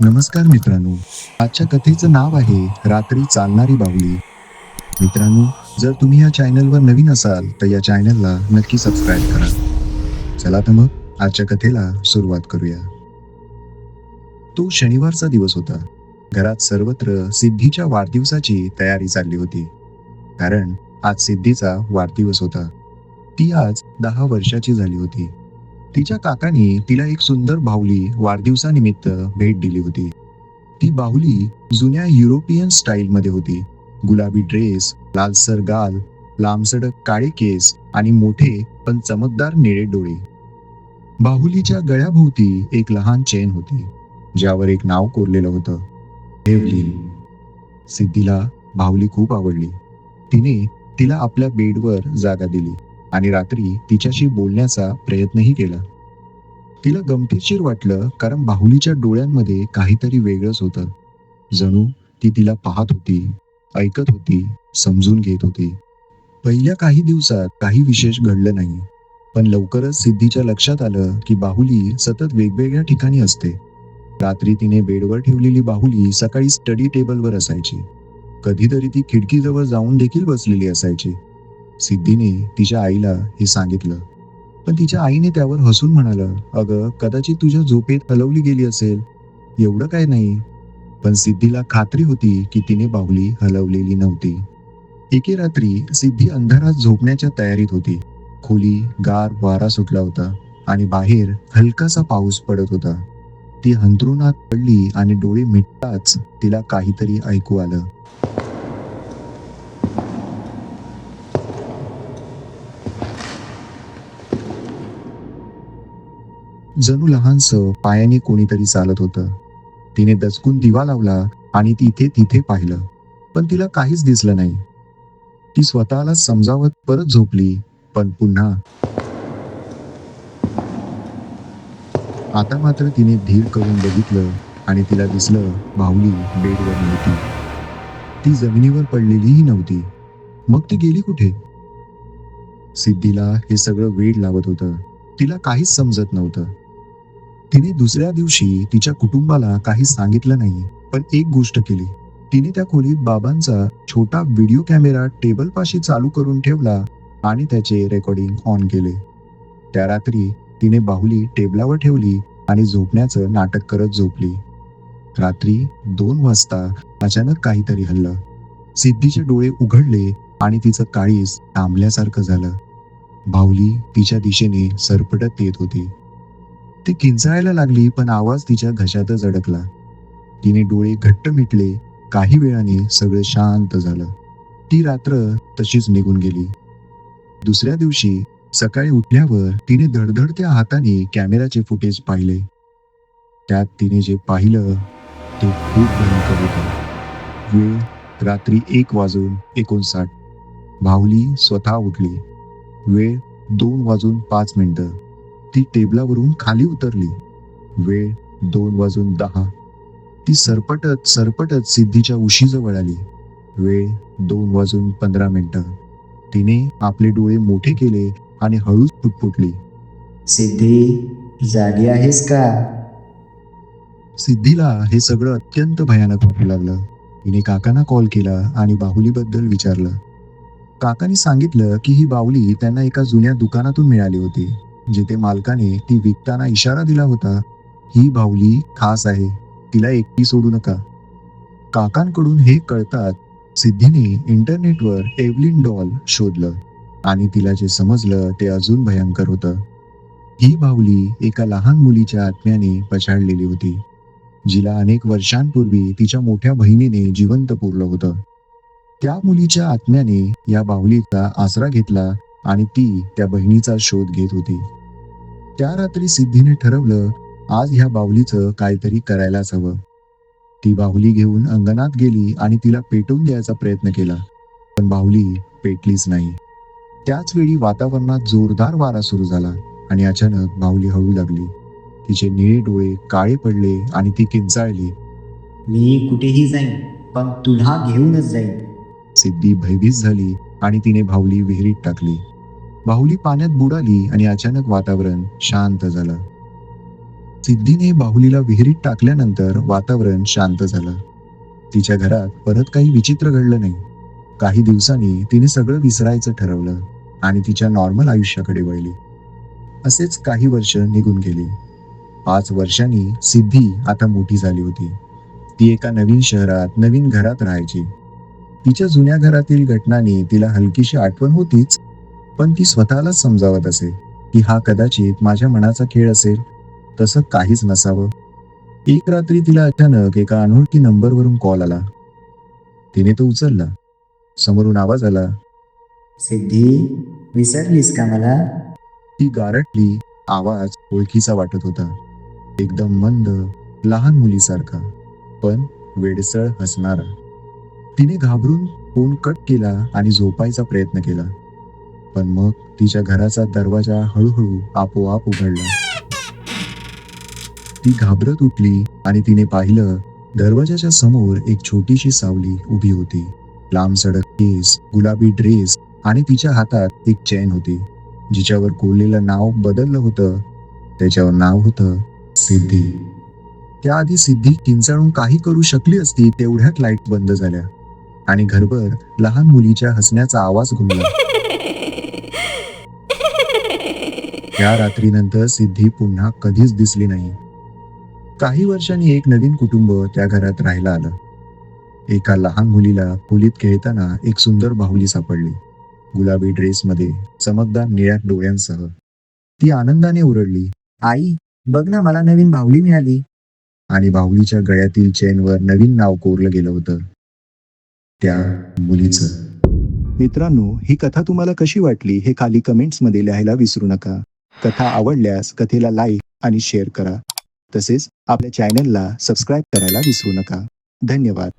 नमस्कार मित्रांनो. आजच्या कथेचं नाव आहे रात्री चालणारी बाहुली. मित्रांनो जर तुम्ही या चॅनलवर नवीन असाल तर या चॅनलला नक्की सबस्क्राईब करा. चला तर मग आजच्या कथेला सुरुवात करूया. तो शनिवारचा दिवस होता. घरात सर्वत्र सिद्धीच्या वाढदिवसाची तयारी चालली होती. कारण आज सिद्धीचा वाढदिवस होता. ती आज दहा वर्षाची झाली होती. तिच्या काकांनी तिला एक सुंदर बाहुली वाढदिवसानिमित्त भेट दिली होती. ती बाहुली जुन्या युरोपियन स्टाईलमध्ये होती. गुलाबी ड्रेस लालसर गाल लांबसडक काळे केस आणि मोठे पण चमकदार निळे डोळे. बाहुलीच्या गळ्याभोवती एक लहान चेन होती ज्यावर एक नाव कोरलेलं होतं. एव्हलिन सिद्धीला बाहुली खूप आवडली. तिने तिला आपल्या बेडवर जागा दिली. आणि रात्री तिच्याशी बोलण्याचा प्रयत्नही केला. तिला गमतीशीर वाटलं कारण बाहुलीच्या डोळ्यांमध्ये काहीतरी वेगळंच होतं. जणू ती तिला पाहत होती ऐकत होती समजून घेत होती. पहिल्या काही दिवसात काही विशेष घडलं नाही पण लवकरच सिद्धीच्या लक्षात आलं की बाहुली सतत वेगवेगळ्या ठिकाणी असते. रात्री तिने बेडवर ठेवलेली बाहुली सकाळी स्टडी टेबलवर असायची. कधीतरी ती खिडकीजवळ जाऊन देखील बसलेली असायची. सिद्धीने तिच्या आईला हे सांगितलं. पण तिच्या आईने त्यावर हसून म्हणालं अगं कदाचित तुझ्या झोपेत हलवली गेली असेल. एवढं काय नाही. पण सिद्धीला खात्री होती की तिने बाहुली हलवलेली नव्हती. एके रात्री सिद्धी अंधारात झोपण्याच्या तयारीत होती. खोली गार वारा सुटला होता आणि बाहेर हलकासा पाऊस पडत होता. ती हंतरुणात पडली आणि डोळे मिटताच तिला काहीतरी ऐकू आलं. जणू लहानसं पायाने कोणीतरी चालत होतं. तिने दचकून दिवा लावला आणि तिथे तिथे पाहिलं. पण तिला काहीच दिसलं नाही. ती स्वतःला समजावत परत झोपली पण पुन्हा आता मात्र तिने धीर करून बघितलं आणि तिला दिसलं भाऊली बेडवर नव्हती. ती जमिनीवर पडलेलीही नव्हती. मग ती गेली कुठे? सिद्धीला हे सगळं वेळ लावत होतं. तिला काहीच समजत नव्हतं. तिने दुसऱ्या दिवशी तिच्या कुटुंबाला काही सांगितलं नाही पण एक गोष्ट केली. तिने त्या खोलीत बाबांचा छोटा व्हिडिओ कॅमेरा टेबलपाशी चालू करून ठेवला आणि त्याचे रेकॉर्डिंग ऑन केले. त्या रात्री तिने बाहुली टेबलावर ठेवली आणि झोपण्याचं नाटक करत झोपली. रात्री दोन वाजता अचानक काहीतरी हल्लं. सिद्धीचे डोळे उघडले आणि तिचं काळीस थांबल्यासारखं झालं. बाहुली तिच्या दिशेने सरपटत येत होती. ती किंचायला लागली पण आवाज तिच्या घशातच अडकला. तिने डोळे घट्ट मिटले. काही वेळाने सगळं शांत झालं. ती रात्र तशीच निघून गेली. दुसऱ्या दिवशी सकाळी उठल्यावर तिने धडधडत्या हाताने कॅमेराचे फुटेज पाहिले. त्यात तिने जे पाहिलं ते खूप भयंकर होतं. वेळ रात्री एक वाजून एकोणसाठ. भावली स्वतः उठली. वेळ दोन वाजून पाच मिनिटं. ती टेबलावरून खाली उतरली. वेळ दोन वाजून दहा. ती सरपटत सरपटत सिद्धीच्या उशीजवळ आली. वेळ दोन वाजून पंधरा मिनिटं. तिने आपले डोळे मोठे केले आणि हळूच फुटफुटली सिद्धी जागी आहेस का? सिद्धीला हे सगळं अत्यंत भयानक वाटू लागलं. तिने काकांना कॉल केला आणि बाहुलीबद्दल विचारलं. काकांनी सांगितलं की ही बाहुली त्यांना एका जुन्या दुकानातून मिळाली होती. म्हणजे जिथे मालकाने ती विकताना इशारा दिला होता ही बाहुली खास आहे तिला एकटी सोडू नका. काकांकडून हे कळतात सिद्धीने इंटरनेटवर एव्हलिन डॉल शोधलं आणि तिला जे समजलं ते अजून भयंकर होतं. ही बाहुली एका लहान मुलीच्या आत्म्याने पछाडलेली होती जिला अनेक वर्षांपूर्वी तिच्या मोठ्या बहिणीने जिवंत पुरलं होतं. त्या मुलीच्या आत्म्याने या बाहुलीचा आसरा घेतला आणि ती त्या बहिणीचा शोध घेत होती. त्या रात्री सिद्धीने ठरवलं आज ह्या बाहुलीचं काहीतरी करायलाच हवं. ती बाहुली घेऊन अंगणात गेली आणि तिला पेटवून द्यायचा प्रयत्न केला पण बाहुली पेटलीच नाही. त्याच वेळी वातावरणात जोरदार वारा सुरू झाला आणि अचानक बाहुली हळू लागली. तिचे निळे डोळे काळे पडले आणि ती किंचाळली. मी कुठेही जाईन पण तुला घेऊनच जाईन. सिद्धी भयभीत झाली आणि तिने बाहुली विहिरीत टाकली. बाहुली पाण्यात बुडाली आणि अचानक वातावरण शांत झालं. सिद्धीने बाहुलीला विहिरीत टाकल्यानंतर वातावरण शांत झालं. तिच्या घरात परत काही विचित्र घडलं नाही. काही दिवसांनी तिने सगळं विसरायचं ठरवलं आणि तिच्या नॉर्मल आयुष्याकडे वळली. असेच काही वर्ष निघून गेली. पाच वर्षांनी सिद्धी आता मोठी झाली होती. ती एका नवीन शहरात नवीन घरात राहायची. तिच्या जुन्या घरातील घटनांनी तिला हलकीशी आठवण होतीच. पण ती स्वतःलाच समजावत असे की हा कदाचित माझ्या मनाचा खेळ असेल. तसं काहीच नसावं. एक रात्री तिला अचानक एका अनोळखी नंबरवरून कॉल आला. तिने तो उचलला. समोरून आवाज आला. सिद्धी विसरलीस का मला? ती गारटली आवाज ओळखीचा वाटत होता. एकदम मंद लहान मुलीसारखा पण वेडसळ हसणारा. तिने घाबरून फोन कट केला आणि झोपायचा प्रयत्न केला. पण मग तिच्या घराचा दरवाजा हळूहळू आपोआप उघडला. ती घाबरत उठली आणि तिने पाहिलं दरवाजाच्या समोर एक छोटीशी सावली उभी होती. लांब सडक केस गुलाबी ड्रेस आणि तिच्या हातात एक चैन होती जिच्यावर कोरलेलं नाव बदललं होतं. त्याच्यावर नाव होतं सिद्धी. त्याआधी सिद्धी किंचाळून काही करू शकली असती तेवढ्यात लाइट बंद झाल्या आणि घरभर लहान मुलीच्या हसण्याचा आवाज घुमला त्या रात्रीनंतर सिद्धी पुन्हा कधीच दिसली नाही. काही वर्षांनी एक नवीन कुटुंब त्या घरात राहायला आलं. एका लहान मुलीला खोलीत खेळताना एक सुंदर बाहुली सापडली. गुलाबी ड्रेसमध्ये चमकदार निळ्या डोळ्यांसह. ती आनंदाने ओरडली आई बघ ना मला नवीन बाहुली मिळाली. आणि बाहुलीच्या गळ्यातील चेनवर नवीन नाव कोरलं गेलं होतं. त्या मुलीचं. मित्रांनो ही कथा तुम्हाला कशी वाटली हे खाली कमेंट्समध्ये लिहायला विसरू नका. कथा आवडल्यास कथेला लाईक आणि शेअर करा. तसेच आपल्या चॅनलला सबस्क्राईब करायला विसरू नका. धन्यवाद.